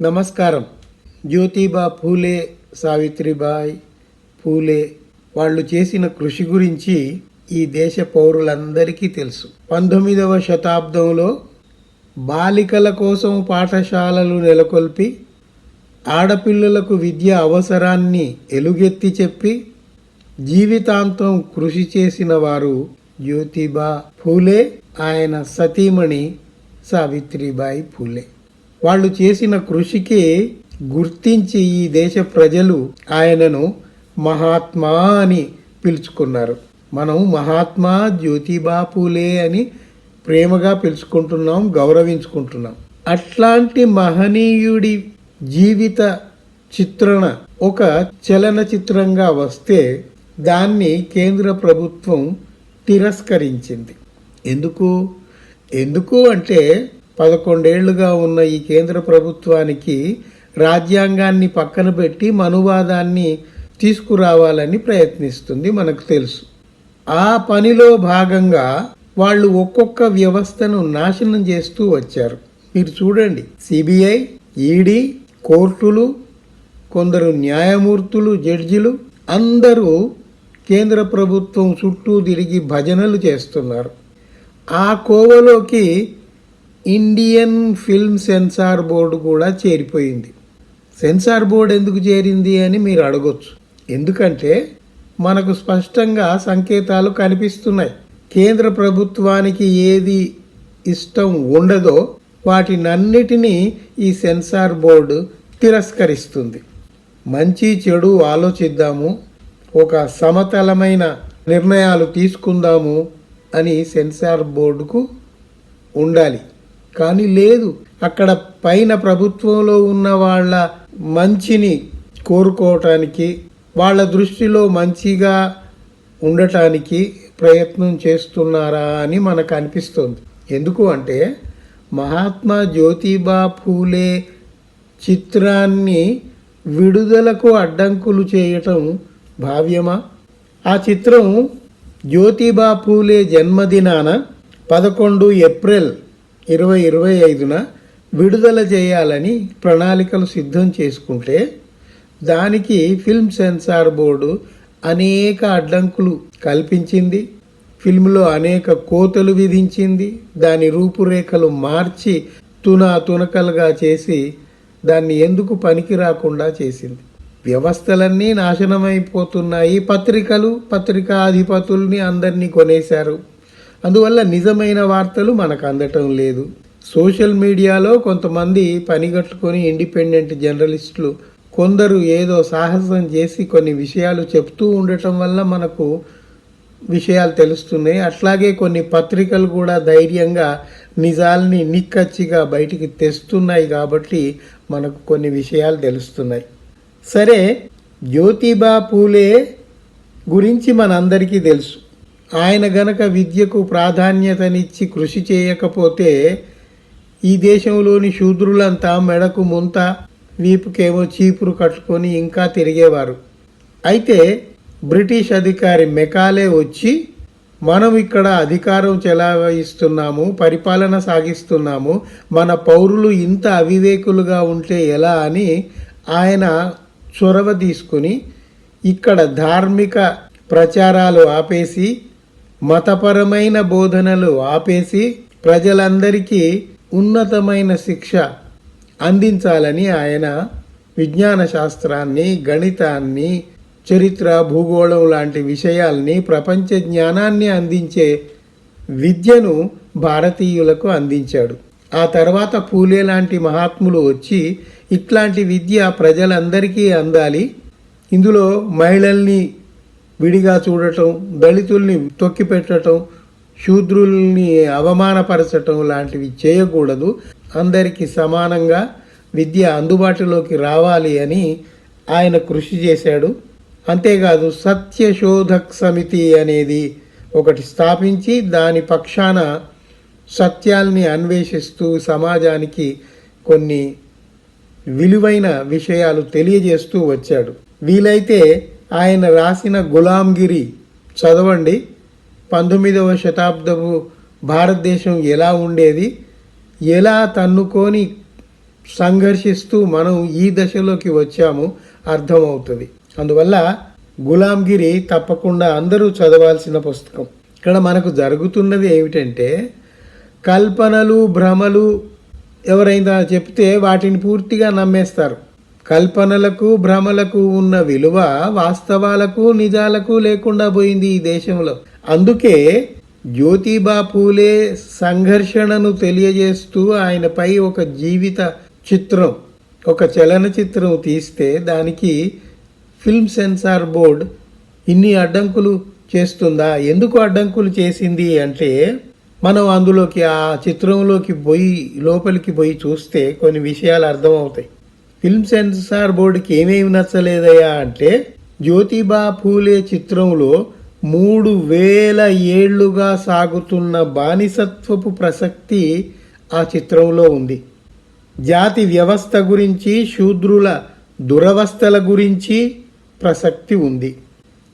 నమస్కారం. జ్యోతిబా పూలే సావిత్రిబాయ్. పూలే వాళ్ళు చేసిన కృషి గురించి ఈ దేశ పౌరులందరికీ తెలుసు. పంతొమ్మిదవ శతాబ్దంలో బాలికల కోసం పాఠశాలలు నెలకొల్పి ఆడపిల్లలకు విద్య అవసరాన్ని ఎలుగెత్తి చెప్పి జీవితాంతం కృషి చేసిన వారు జ్యోతిబా ఫూలే ఆయన సతీమణి సావిత్రిబాయి ఫూలే వాళ్ళు చేసిన కృషికి గుర్తించి ఈ దేశ ప్రజలు ఆయనను మహాత్మా అని పిలుచుకున్నారు. మనం మహాత్మా జ్యోతిబా పూలే అని ప్రేమగా పిలుచుకుంటున్నాం గౌరవించుకుంటున్నాం. అట్లాంటి మహనీయుడి జీవిత చిత్రణ ఒక చలనచిత్రంగా వస్తే దాన్ని కేంద్ర ప్రభుత్వం తిరస్కరించింది. ఎందుకు? ఎందుకు అంటే పదకొండేళ్ళుగా ఉన్న ఈ కేంద్ర ప్రభుత్వానికి రాజ్యాంగాన్ని పక్కన పెట్టి మనువాదాన్ని తీసుకురావాలని ప్రయత్నిస్తుంది మనకు తెలుసు. ఆ పనిలో భాగంగా వాళ్ళు ఒక్కొక్క వ్యవస్థను నాశనం చేస్తూ వచ్చారు. మీరు చూడండి సిబిఐ ఈడీ కోర్టులు కొందరు న్యాయమూర్తులు జడ్జిలు అందరూ కేంద్ర ప్రభుత్వం చుట్టూ తిరిగి భజనలు చేస్తున్నారు. ఆ కోవలోకి ఇండియన్ ఫిల్మ్ సెన్సార్ బోర్డు కూడా చేరిపోయింది. సెన్సార్ బోర్డు ఎందుకు చేరింది అని మీరు అడగొచ్చు. ఎందుకంటే మనకు స్పష్టంగా సంకేతాలు కనిపిస్తున్నాయి. కేంద్ర ప్రభుత్వానికి ఏది ఇష్టం ఉండదో వాటినన్నిటినీ ఈ సెన్సార్ బోర్డు తిరస్కరిస్తుంది. మంచి చెడు ఆలోచిద్దాము ఒక సమతలమైన నిర్ణయాలు తీసుకుందాము అని సెన్సార్ బోర్డుకు ఉండాలి. కానీ లేదు. అక్కడ పైన ప్రభుత్వంలో ఉన్న వాళ్ళ మంచిని కోరుకోవటానికి వాళ్ళ దృష్టిలో మంచిగా ఉండటానికి ప్రయత్నం చేస్తున్నారా అని మనకు అనిపిస్తుంది. ఎందుకు అంటే మహాత్మా జ్యోతిబా ఫూలే చిత్రాన్ని విడుదలకు అడ్డంకులు చేయటం భావ్యమా? ఆ చిత్రం జ్యోతిబా పూలే జన్మదినాన పదకొండు ఏప్రిల్ ఇరవై ఇరవై ఐదున విడుదల చేయాలని ప్రణాళికలు సిద్ధం చేసుకుంటే దానికి ఫిల్మ్ సెన్సార్ బోర్డు అనేక అడ్డంకులు కల్పించింది. ఫిల్మ్లో అనేక కోతలు విధించింది. దాని రూపురేఖలు మార్చి తునా తునకలుగా చేసి దాన్ని ఎందుకు పనికి రాకుండా చేసింది. వ్యవస్థలన్నీ నాశనమైపోతున్నాయి. పత్రికలు పత్రికాధిపతుల్ని అందరినీ కొనేశారు. అందువల్ల నిజమైన వార్తలు మనకు అందటం లేదు. సోషల్ మీడియాలో కొంతమంది పనిగట్టుకొని ఇండిపెండెంట్ జర్నలిస్టులు కొందరు ఏదో సాహసం చేసి కొన్ని విషయాలు చెప్తూ ఉండటం వల్ల మనకు విషయాలు తెలుస్తున్నాయి. అట్లాగే కొన్ని పత్రికలు కూడా ధైర్యంగా నిజాల్ని నిక్కచ్చిగా బయటికి తెస్తున్నాయి కాబట్టి మనకు కొన్ని విషయాలు తెలుస్తున్నాయి. సరే జ్యోతిబా పూలే గురించి మనందరికీ తెలుసు. ఆయన గనక విద్యకు ప్రాధాన్యతనిచ్చి కృషి చేయకపోతే ఈ దేశంలోని శూద్రులంతా మెడకు ముంత వీపుకేమో చీపురు కట్టుకొని ఇంకా తిరిగేవారు. అయితే బ్రిటిష్ అధికారి మెకాలే వచ్చి మనం ఇక్కడ అధికారం చెలాయిస్తున్నాము పరిపాలన సాగిస్తున్నాము మన పౌరులు ఇంత అవివేకులుగా ఉంటే ఎలా? అని ఆయన చొరవ తీసుకుని ఇక్కడ ధార్మిక ప్రచారాలు ఆపేసి మతపరమైన బోధనలు ఆపేసి ప్రజలందరికీ ఉన్నతమైన శిక్ష అందించాలని ఆయన విజ్ఞాన శాస్త్రాన్ని గణితాన్ని చరిత్ర భూగోళం లాంటి విషయాల్ని ప్రపంచ జ్ఞానాన్ని అందించే విద్యను భారతీయులకు అందించాడు. ఆ తర్వాత పూలే లాంటి మహాత్ములు వచ్చి ఇట్లాంటి విద్య ప్రజలందరికీ అందాలి. ఇందులో మహిళల్ని విడిగా చూడటం దళితుల్ని తొక్కిపెట్టడం శూద్రుల్ని అవమానపరచటం లాంటివి చేయకూడదు. అందరికీ సమానంగా విద్య అందుబాటులోకి రావాలి అని ఆయన కృషి చేశాడు. అంతేకాదు సత్యశోధక్ సమితి అనేది ఒకటి స్థాపించి దాని పక్షాన సత్యాల్ని అన్వేషిస్తూ సమాజానికి కొన్ని విలువైన విషయాలు తెలియజేస్తూ వచ్చాడు. వీలైతే ఆయన రాసిన గులాంగిరి చదవండి. పంతొమ్మిదవ శతాబ్దపు భారతదేశం ఎలా ఉండేది? ఎలా తన్నుకొని సంఘర్షిస్తూ మనం ఈ దశలోకి వచ్చాము? అర్థమవుతుంది. అందువల్ల గులాంగిరి తప్పకుండా అందరూ చదవాల్సిన పుస్తకం. ఇక్కడ మనకు జరుగుతున్నది ఏమిటంటే కల్పనలు భ్రమలు ఎవరైనా చెప్తే వాటిని పూర్తిగా నమ్మేస్తారు. కల్పనలకు భ్రమలకు ఉన్న విలువ వాస్తవాలకు నిజాలకు లేకుండా పోయింది ఈ దేశంలో. అందుకే జ్యోతిబా పూలే సంఘర్షణను తెలియజేస్తూ ఆయనపై ఒక జీవిత చిత్రం ఒక చలనచిత్రం తీస్తే దానికి ఫిల్మ్ సెన్సార్ బోర్డ్ ఇన్ని అడ్డంకులు చేస్తుందా? ఎందుకు అడ్డంకులు చేసింది అంటే మనం అందులోకి ఆ చిత్రంలోకి పోయి లోపలికి పోయి చూస్తే కొన్ని విషయాలు అర్థమవుతాయి. ఫిల్మ్ సెన్సార్ బోర్డుకి ఏమేమి నచ్చలేదయ్యా అంటే జ్యోతిబా పూలే చిత్రంలో మూడు వేల ఏళ్ళుగా సాగుతున్న బానిసత్వపు ప్రసక్తి ఆ చిత్రంలో ఉంది. జాతి వ్యవస్థ గురించి శూద్రుల దురవస్థల గురించి ప్రసక్తి ఉంది.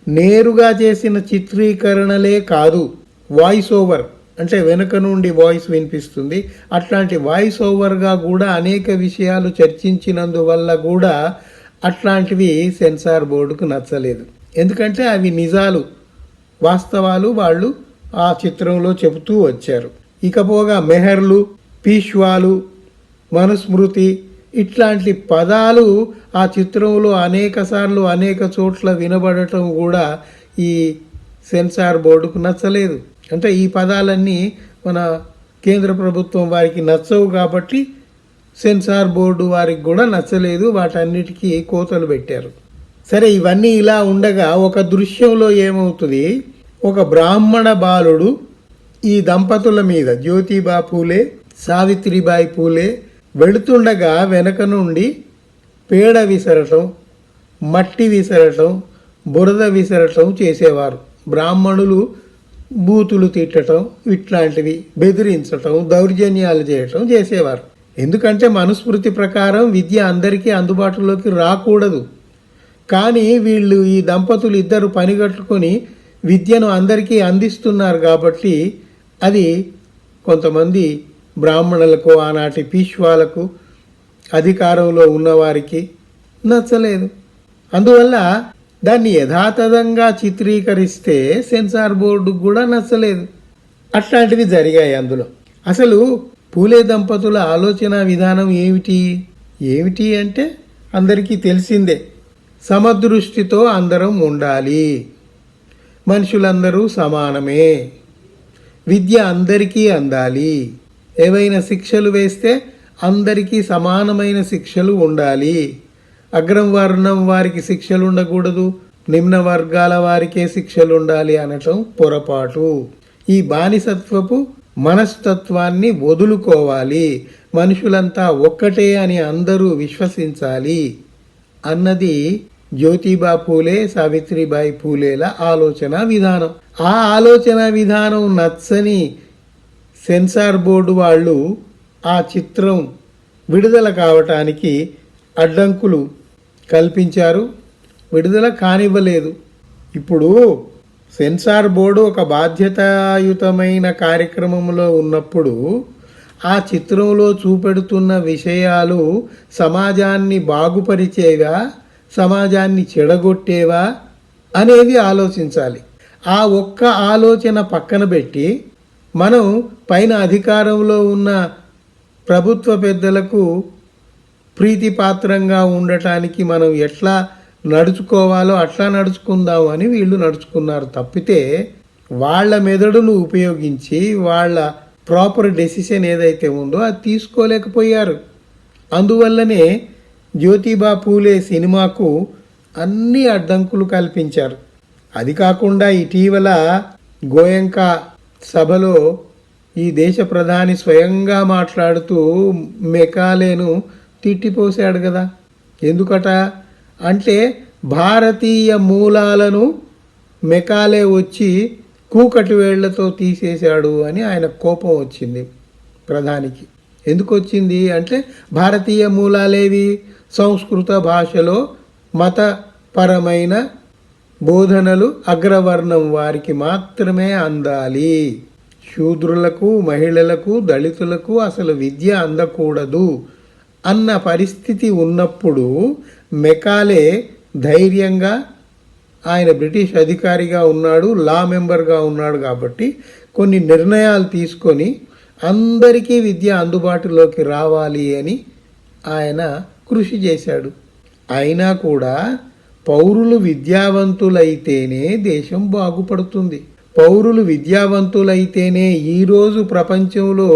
నేరుగా చేసిన చిత్రీకరణలే కాదు వాయిస్ ఓవర్. అంటే వెనుక నుండి వాయిస్ వినిపిస్తుంది. అట్లాంటి వాయిస్ ఓవర్గా కూడా అనేక విషయాలు చర్చించినందువల్ల కూడా అట్లాంటివి సెన్సార్ బోర్డుకు నచ్చలేదు. ఎందుకంటే అవి నిజాలు వాస్తవాలు వాళ్ళు ఆ చిత్రంలో చెబుతూ వచ్చారు. ఇకపోగా మెహర్లు పీష్వాలు మనుస్మృతి ఇట్లాంటి పదాలు ఆ చిత్రంలో అనేక సార్లు అనేక చోట్ల వినబడటం కూడా ఈ సెన్సార్ బోర్డుకు నచ్చలేదు. అంటే ఈ పదాలన్నీ మన కేంద్ర ప్రభుత్వం వారికి నచ్చవు కాబట్టి సెన్సార్ బోర్డు వారికి కూడా నచ్చలేదు వాటన్నిటికీ కోతలు పెట్టారు. సరే ఇవన్నీ ఇలా ఉండగా ఒక దృశ్యంలో ఏమవుతుంది? ఒక బ్రాహ్మణ బాలుడు ఈ దంపతుల మీద జ్యోతిబా పూలే సావిత్రిబాయి పూలే వెళుతుండగా వెనక నుండి పేడ విసరటం మట్టి విసరటం బురద విసరటం చేసేవారు. బ్రాహ్మణులు బూతులు తిట్టడం ఇట్లాంటివి బెదిరించటం దౌర్జన్యాలు చేయటం చేసేవారు. ఎందుకంటే మనుస్మృతి ప్రకారం విద్య అందరికీ అందుబాటులోకి రాకూడదు. కానీ వీళ్ళు ఈ దంపతులు ఇద్దరు పనిగట్టుకొని విద్యను అందరికీ అందిస్తున్నారు కాబట్టి అది కొంతమంది బ్రాహ్మణులకు ఆనాటి పీష్వాలకు అధికారంలో ఉన్నవారికి నచ్చలేదు. అందువల్ల దాన్ని యథాతథంగా చిత్రీకరిస్తే సెన్సార్ బోర్డుకు కూడా నచ్చలేదు. అట్లాంటివి జరిగాయి అందులో. అసలు పూలే దంపతుల ఆలోచన విధానం ఏమిటి? ఏమిటి అంటే అందరికీ తెలిసిందే. సమదృష్టితో అందరం ఉండాలి. మనుషులందరూ సమానమే. విద్య అందరికీ అందాలి. ఏవైనా శిక్షలు వేస్తే అందరికీ సమానమైన శిక్షలు ఉండాలి. అగ్రం వర్ణం వారికి శిక్షలు ఉండకూడదు నిమ్న వర్గాల వారికే శిక్షలు ఉండాలి అనటం పొరపాటు. ఈ బానిసత్వపు మనస్తత్వాన్ని వదులుకోవాలి మనుషులంతా ఒక్కటే అని అందరూ విశ్వసించాలి అన్నది జ్యోతిబా పూలే సావిత్రిబాయి పూలేల ఆలోచన విధానం. ఆ ఆలోచన విధానం నచ్చని సెన్సార్ బోర్డు వాళ్ళు ఆ చిత్రం విడుదల కావటానికి అడ్డంకులు కల్పించారు. విడుదల కానివ్వలేదు. ఇప్పుడు సెన్సార్ బోర్డు ఒక బాధ్యతాయుతమైన కార్యక్రమంలో ఉన్నప్పుడు ఆ చిత్రంలో చూపెడుతున్న విషయాలు సమాజాన్ని బాగుపరిచేవా? సమాజాన్ని చెడగొట్టేవా? అనేది ఆలోచించాలి. ఆ ఒక్క ఆలోచన పక్కన పెట్టి మనం పైన అధికారంలో ఉన్న ప్రభుత్వ పెద్దలకు ప్రీతిపాత్రంగా ఉండటానికి మనం ఎట్లా నడుచుకోవాలో అట్లా నడుచుకుందాం అని వీళ్ళు నడుచుకున్నారు. తప్పితే వాళ్ళ మెదడును ఉపయోగించి వాళ్ళ ప్రాపర్ డెసిషన్ ఏదైతే ఉందో అది తీసుకోలేకపోయారు. అందువల్లనే జ్యోతిబా పూలే సినిమాకు అన్ని అడ్డంకులు కల్పించారు. అది కాకుండా ఇటీవల గోయంక సభలో ఈ దేశ ప్రధాని స్వయంగా మాట్లాడుతూ మెకాలేను తిట్టిపోసాడు కదా. ఎందుకట? అంటే భారతీయ మూలాలను మెకాలే వచ్చి కూకటి వేళ్ళతో తీసేశాడు అని ఆయన కోపం వచ్చింది ప్రధానికి. ఎందుకు వచ్చింది? అంటే భారతీయ మూలాలేవి? సంస్కృత భాషలో మతపరమైన బోధనలు అగ్రవర్ణం వారికి మాత్రమే అందాలి. శూద్రులకు మహిళలకు దళితులకు అసలు విద్య అందకూడదు. అన్న పరిస్థితి ఉన్నప్పుడు మెకాలే ధైర్యంగా ఆయన బ్రిటిష్ అధికారిగా ఉన్నాడు లా మెంబర్గా ఉన్నాడు కాబట్టి కొన్ని నిర్ణయాలు తీసుకొని అందరికీ విద్య అందుబాటులోకి రావాలి అని ఆయన కృషి చేశాడు. అయినా కూడా పౌరులు విద్యావంతులైతేనే దేశం బాగుపడుతుంది. పౌరులు విద్యావంతులైతేనే ఈరోజు ప్రపంచంలో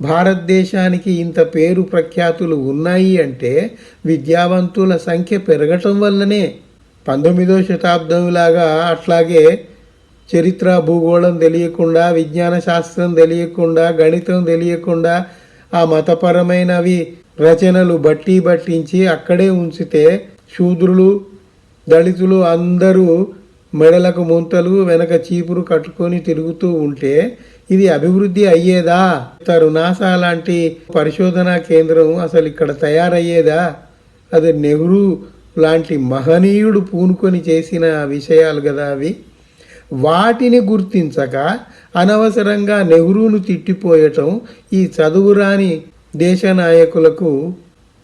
భారతదేశానికి ఇంత పేరు ప్రఖ్యాతులు ఉన్నాయి అంటే విద్యావంతుల సంఖ్య పెరగటం వల్లనే. పంతొమ్మిదో శతాబ్దం లాగా అట్లాగే చరిత్ర భూగోళం తెలియకుండా విజ్ఞాన శాస్త్రం తెలియకుండా గణితం తెలియకుండా ఆ మతపరమైనవి రచనలు బట్టి బట్టించి అక్కడే ఉంచితే శూద్రులు దళితులు అందరూ మెడలకు ముంతలు వెనక చీపురు కట్టుకొని తిరుగుతూ ఉంటే ఇది అభివృద్ధి అయ్యేదా? తరు నాసా లాంటి పరిశోధనా కేంద్రం అసలు ఇక్కడ తయారయ్యేదా? అది నెహ్రూ లాంటి మహనీయుడు పూనుకొని చేసిన విషయాలు కదా అవి. వాటిని గుర్తించక అనవసరంగా నెహ్రూను తిట్టిపోయటం ఈ చదువురాని దేశ నాయకులకు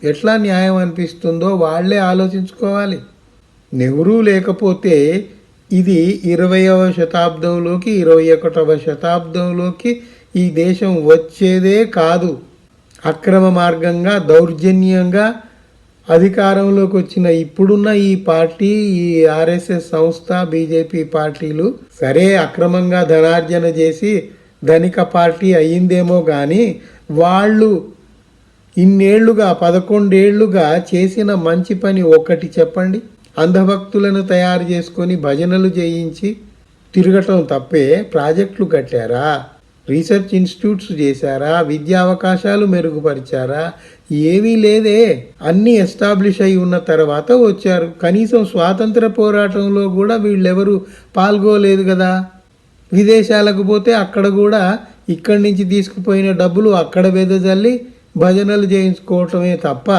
ఎట్లా న్యాయం అనిపిస్తుందో వాళ్ళే ఆలోచించుకోవాలి. నెహ్రూ లేకపోతే ఇది ఇరవయవ శతాబ్దంలోకి ఇరవై ఒకటవ శతాబ్దంలోకి ఈ దేశం వచ్చేదే కాదు. అక్రమ మార్గంగా దౌర్జన్యంగా అధికారంలోకి వచ్చిన ఇప్పుడున్న ఈ పార్టీ ఈ ఆర్ఎస్ఎస్ సంస్థ బీజేపీ పార్టీలు సరే అక్రమంగా ధనార్జన చేసి ధనిక పార్టీ అయ్యిందేమో కానీ వాళ్ళు ఇన్నేళ్ళుగా పదకొండేళ్ళుగా చేసిన మంచి పని ఒక్కటి చెప్పండి. అంధభక్తులను తయారు చేసుకొని భజనలు చేయించి తిరగటం తప్పే ప్రాజెక్టులు కట్టారా? రీసెర్చ్ ఇన్స్టిట్యూట్స్ చేశారా? విద్యా అవకాశాలు మెరుగుపరిచారా? ఏమీ లేదే. అన్నీ ఎస్టాబ్లిష్ అయి ఉన్న తర్వాత వచ్చారు. కనీసం స్వాతంత్ర పోరాటంలో కూడా వీళ్ళెవరు పాల్గొలేదు కదా. విదేశాలకు పోతే అక్కడ కూడా ఇక్కడి నుంచి తీసుకుపోయిన డబ్బులు అక్కడ వెదజల్లి భజనలు చేయించుకోవటమే తప్ప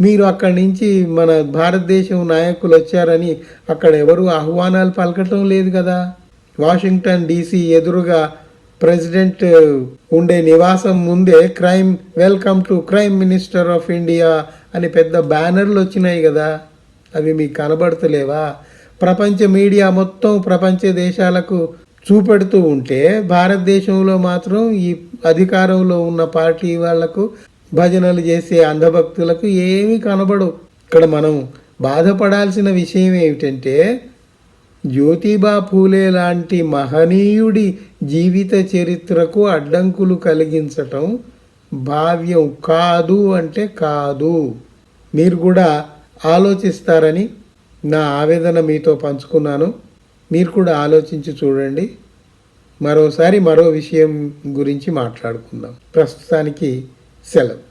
మీరు అక్కడి నుంచి మన భారతదేశం నాయకులు వచ్చారని అక్కడ ఎవరు ఆహ్వానాలు పలకటం లేదు కదా? వాషింగ్టన్ డీసీ ఎదురుగా ప్రెసిడెంట్ ఉండే నివాసం ముందే crime welcome to crime minister of India అని పెద్ద బ్యానర్లు వచ్చినాయి కదా. అవి మీకు కనబడతలేవా? ప్రపంచ మీడియా మొత్తం ప్రపంచ దేశాలకు చూపెడుతూ ఉంటే భారతదేశంలో మాత్రం ఈ అధికారంలో ఉన్న పార్టీ వాళ్ళకు భజనలు చేసే అంధభక్తులకు ఏమీ కనబడవు ఇక్కడ మనం బాధపడాల్సిన విషయం ఏమిటంటే జ్యోతిబా పూలే లాంటి మహనీయుడి జీవిత చరిత్రకు అడ్డంకులు కలిగించటం భావ్యం కాదు అంటే కాదు. మీరు కూడా ఆలోచిస్తారని నా ఆవేదన మీతో పంచుకున్నాను. మీరు కూడా ఆలోచించి చూడండి. మరోసారి మరో విషయం గురించి మాట్లాడుకుందాం. ప్రస్తుతానికి సెలవు